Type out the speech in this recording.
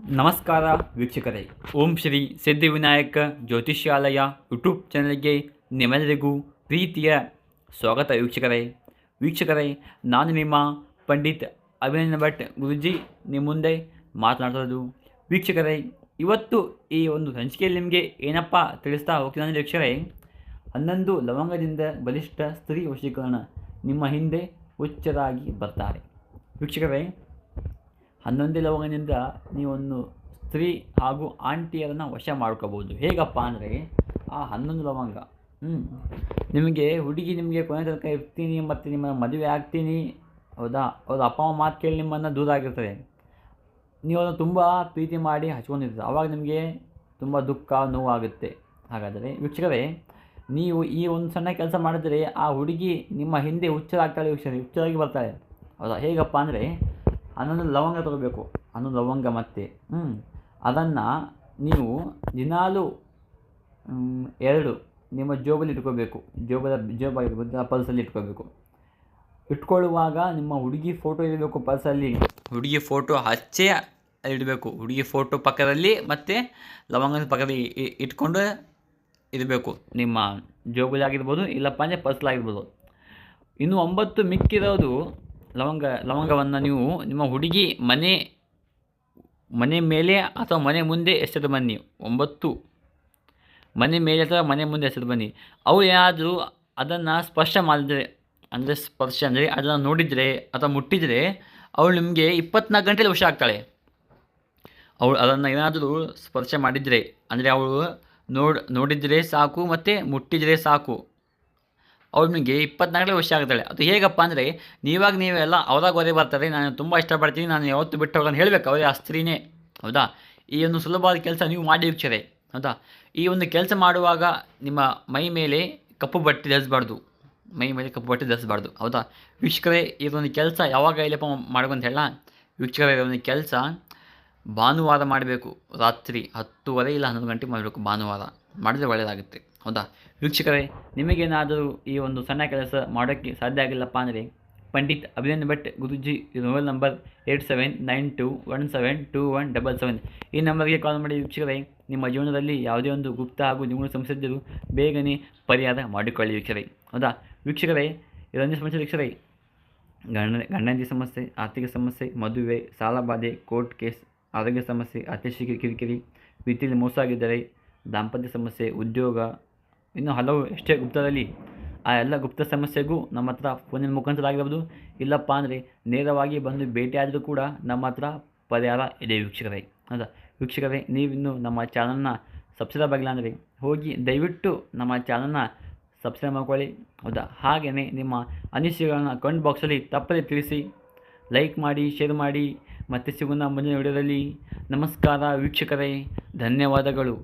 ನಮಸ್ಕಾರ ವೀಕ್ಷಕರೇ. ಓಂ ಶ್ರೀ ಸಿದ್ಧಿವಿನಾಯಕ ಜ್ಯೋತಿಷ್ಯಾಲಯ ಯೂಟ್ಯೂಬ್ ಚಾನಲ್ಗೆ ನಿಮ್ಮೆಲ್ಲರಿಗೂ ಪ್ರೀತಿಯ ಸ್ವಾಗತ ವೀಕ್ಷಕರೇ. ವೀಕ್ಷಕರೇ, ನಾನು ನಿಮ್ಮ ಪಂಡಿತ್ ಅಭಿನಂದನ್ ಭಟ್ ಗುರುಜಿ, ನಿಮ್ಮ ಮುಂದೆ ಮಾತನಾಡ್ತಿರೋದು ವೀಕ್ಷಕರೇ, ಇವತ್ತು ಈ ಒಂದು ಸಂಚಿಕೆಯಲ್ಲಿ ನಿಮಗೆ ಏನಪ್ಪ ತಿಳಿಸ್ತಾ ಹೋಗ್ತೀನಿ ಅಂದರೆ ವೀಕ್ಷಕರೇ, ಹನ್ನೊಂದು ಲವಂಗದಿಂದ ಬಲಿಷ್ಠ ಸ್ತ್ರೀ ವಶೀಕರಣ ನಿಮ್ಮ ಹಿಂದೆ ಹುಚ್ಚರಾಗಿ ಬರ್ತಾರೆ. ವೀಕ್ಷಕರೇ ಹನ್ನೊಂದೇ ಲವಂಗದಿಂದ ನೀವೊಂದು ಸ್ತ್ರೀ ಹಾಗೂ ಆಂಟಿಯರನ್ನು ವಶ ಮಾಡ್ಕೋಬೋದು ಹೇಗಪ್ಪ ಅಂದರೆ ಆ ಹನ್ನೊಂದು ಲವಂಗ ಹ್ಞೂ ನಿಮಗೆ ಹುಡುಗಿ ನಿಮಗೆ ಕೊನೆ ತನಕ ಇರ್ತೀನಿ, ಮತ್ತು ನಿಮ್ಮ ಮದುವೆ ಆಗ್ತೀನಿ, ಹೌದಾ? ಅವ್ರ ಅಪ್ಪ ಅಮ್ಮ ಮಾತು ಕೇಳಿ ನಿಮ್ಮನ್ನು ದೂರ ಆಗಿರ್ತದೆ. ನೀವು ಅದನ್ನು ತುಂಬ ಪ್ರೀತಿ ಮಾಡಿ ಹಚ್ಕೊಂಡಿರ್ತೀರ. ಆವಾಗ ನಿಮಗೆ ತುಂಬ ದುಃಖ, ನೋವಾಗುತ್ತೆ. ಹಾಗಾದರೆ ವೀಕ್ಷಕರೇ, ನೀವು ಈ ಒಂದು ಸಣ್ಣ ಕೆಲಸ ಮಾಡಿದರೆ ಆ ಹುಡುಗಿ ನಿಮ್ಮ ಹಿಂದೆ ಹುಚ್ಚರಾಗ್ತಾಳೆ ವೀಕ್ಷಕರೇ, ಹುಚ್ಚರಾಗಿ ಬರ್ತಾಳೆ. ಹೌದಾ? ಹೇಗಪ್ಪ ಅಂದರೆ ಹನ್ನೊಂದು ಲವಂಗ ತಗೋಬೇಕು. ಹನ್ನೊಂದು ಲವಂಗ ಮತ್ತೆ. ಹ್ಞೂ ಅದನ್ನು ನೀವು ದಿನಾಲು ಎರಡು ನಿಮ್ಮ ಜೋಬಲ್ಲಿ ಇಟ್ಕೋಬೇಕು. ಜೋಬದ ಜೋಬಾಗಿರ್ಬೋದು ಆ ಪಲ್ಸಲ್ಲಿ ಇಟ್ಕೋಬೇಕು. ಇಟ್ಕೊಳ್ಳುವಾಗ ನಿಮ್ಮ ಹುಡುಗಿ ಫೋಟೋ ಇರಬೇಕು ಪರ್ಸಲ್ಲಿ. ಹುಡುಗಿ ಫೋಟೋ ಹಚ್ಚೇ ಇಡಬೇಕು. ಹುಡುಗಿ ಫೋಟೋ ಪಕ್ಕದಲ್ಲಿ ಮತ್ತು ಲವಂಗದ ಪಕ್ಕದಲ್ಲಿ ಇಟ್ಕೊಂಡು ಇರಬೇಕು ನಿಮ್ಮ ಜೋಬಲ್ಲಿ ಆಗಿರ್ಬೋದು, ಇಲ್ಲಪ್ಪ ಅಂದರೆ ಪರ್ಸಲಾಗಿರ್ಬೋದು ಇನ್ನು ಒಂಬತ್ತು ಮಿಕ್ಕಿರೋದು ಲವಂಗ, ಲವಂಗವನ್ನು ನೀವು ನಿಮ್ಮ ಹುಡುಗಿ ಮನೆ ಮನೆ ಮೇಲೆ ಅಥವಾ ಮನೆ ಮುಂದೆ ಎಸೆದು ಬನ್ನಿ. ಒಂಬತ್ತು. ಮನೆ ಮೇಲೆ ಅಥವಾ ಮನೆ ಮುಂದೆ ಎಸೆದು ಬನ್ನಿ. ಅವಳು ಏನಾದರೂ ಅದನ್ನು ಸ್ಪರ್ಶ ಮಾಡಿದರೆ, ಅಂದರೆ ಸ್ಪರ್ಶ ಅಂದರೆ ಅದನ್ನು ನೋಡಿದರೆ ಅಥವಾ ಮುಟ್ಟಿದರೆ ಅವಳು ನಿಮಗೆ ಇಪ್ಪತ್ನಾಲ್ಕು ಗಂಟೆಯಲ್ಲಿ ಹುಷ ಆಗ್ತಾಳೆ. ಅವಳು ಅದನ್ನು ಏನಾದರೂ ಸ್ಪರ್ಶ ಮಾಡಿದರೆ, ಅಂದರೆ ಅವಳು ನೋಡ್, ನೋಡಿದರೆ ಸಾಕು ಮತ್ತು ಮುಟ್ಟಿದರೆ ಸಾಕು. ಅವಳು ನಿಮಗೆ ಇಪ್ಪತ್ನಾಲ್ಕನೇ ವರ್ಷ ಆಗ್ತಾಳೆ ಅದು ಹೇಗಪ್ಪ ಅಂದರೆ, ನೀವಾಗ ನೀವೆಲ್ಲ ಅವರಾಗ ಓದೇ ಬರ್ತಾರೆ ನಾನು ತುಂಬ ಇಷ್ಟಪಡ್ತೀನಿ, ನಾನು ಯಾವತ್ತು ಬಿಟ್ಟು ಹೋಗೋಣ ಹೇಳಬೇಕು. ಅವರೇ ಆ ಸ್ತ್ರೀನೇ. ಹೌದಾ? ಈ ಒಂದು ಸುಲಭವಾದ ಕೆಲಸ ನೀವು ಮಾಡಿ ವೀಕ್ಷರೆ ಹೌದಾ? ಈ ಒಂದು ಕೆಲಸ ಮಾಡುವಾಗ ನಿಮ್ಮ ಮೈ ಮೇಲೆ ಕಪ್ಪು ಬಟ್ಟೆ ಧರಿಸಬಾರ್ದು. ಮೈ ಮೇಲೆ ಕಪ್ಪು ಬಟ್ಟೆ ಧರಿಸಬಾರ್ದು. ಹೌದಾ? ವೀಕ್ಷಕರೇ ಇದೊಂದು ಕೆಲಸ ಯಾವಾಗ ಇಲ್ಲಪ್ಪ ಮಾಡ್ಕೊಂತ ಹೇಳ ವೀಕ್ಷಕರೇ ಒಂದು ಕೆಲಸ ಭಾನುವಾರ ಮಾಡಬೇಕು. ರಾತ್ರಿ ಹತ್ತುವರೆ ಇಲ್ಲ ಹನ್ನೊಂದು ಗಂಟೆಗೆ ಮಾಡಬೇಕು ಭಾನುವಾರ. ಮಾಡಿದರೆ ಒಳ್ಳೆಯದಾಗುತ್ತೆ ಹೌದಾ? ವೀಕ್ಷಕರೇ, ನಿಮಗೇನಾದರೂ ಈ ಒಂದು ಸಣ್ಣ ಕೆಲಸ ಮಾಡೋಕ್ಕೆ ಸಾಧ್ಯ ಆಗಿಲ್ಲಪ್ಪ ಅಂದರೆ, Pandit Abhinand Bhat Guruji mobile number eight seven nine two one seven two one double seven. ಈ ನಂಬರ್ಗೆ ಕಾಲ್ ಮಾಡಿ ವೀಕ್ಷಕರೇ, ನಿಮ್ಮ ಜೀವನದಲ್ಲಿ ಯಾವುದೇ ಒಂದು ಗುಪ್ತ ಹಾಗೂ ಸಮಸ್ಯೆ ಇದ್ದರೂ ಬೇಗನೆ ಪರಿಹಾರ ಮಾಡಿಕೊಳ್ಳಿ ವೀಕ್ಷಕರೇ. ಹೌದಾ? ವೀಕ್ಷಕರೇ, ಇದೊಂದೇ ಸಮಸ್ಯೆ ವೀಕ್ಷಕರೇ. ಗಂಡ ಗಂಡಂದಿ ಸಮಸ್ಯೆ, ಆರ್ಥಿಕ ಸಮಸ್ಯೆ, ಮದುವೆ ಸಾಲಬಾಧೆ ಕೋರ್ಟ್ ಕೇಸ್, ಆರೋಗ್ಯ ಸಮಸ್ಯೆ, ಅತ್ಯಶಿಕ ಕಿರಿಕಿರಿ ರೀತಿಯಲ್ಲಿ ಮೋಸ ಆಗಿದ್ದರೆ, ದಾಂಪತ್ಯ ಸಮಸ್ಯೆ, ಉದ್ಯೋಗ ಇನ್ನು ಹಲವು ಎಷ್ಟೇ ಗುಪ್ತದಲ್ಲಿ ಆ ಎಲ್ಲ ಗುಪ್ತ ಸಮಸ್ಯೆಗೂ ನಮ್ಮ ಹತ್ರ ಫೋನಿನ ಮುಖಾಂತರ ಆಗಿರ್ಬೋದು ಇಲ್ಲಪ್ಪ ಅಂದರೆ ನೇರವಾಗಿ ಬಂದು ಭೇಟಿಯಾದರೂ ಕೂಡ ನಮ್ಮ ಹತ್ರ ಪರಿಹಾರ ಇದೆ ವೀಕ್ಷಕರೇ. ಹೌದಾ? ವೀಕ್ಷಕರೇ, ನೀವಿನ್ನು ನಮ್ಮ ಚಾನಲ್ನ ಸಬ್ಸ್ಕ್ರೈಬ್ ಆಗಿಲ್ಲ ಅಂದರೆ ಹೋಗಿ ದಯವಿಟ್ಟು ನಮ್ಮ ಚಾನಲ್ನ ಸಬ್ಸ್ಕ್ರೈಬ್ ಮಾಡ್ಕೊಳ್ಳಿ. ಹೌದಾ? ಹಾಗೆಯೇ ನಿಮ್ಮ ಅನಿಸಿಕೆಗಳನ್ನ ಕಮೆಂಟ್ ಬಾಕ್ಸಲ್ಲಿ ತಪ್ಪದೆ ತಿಳಿಸಿ ಲೈಕ್ ಮಾಡಿ ಶೇರ್ ಮಾಡಿ. ಮತ್ತೆ ಸಿಗೋಣ ಮುಂದಿನ ವಿಡಿಯೋದಲ್ಲಿ ನಮಸ್ಕಾರ ವೀಕ್ಷಕರೇ. ಧನ್ಯವಾದಗಳು.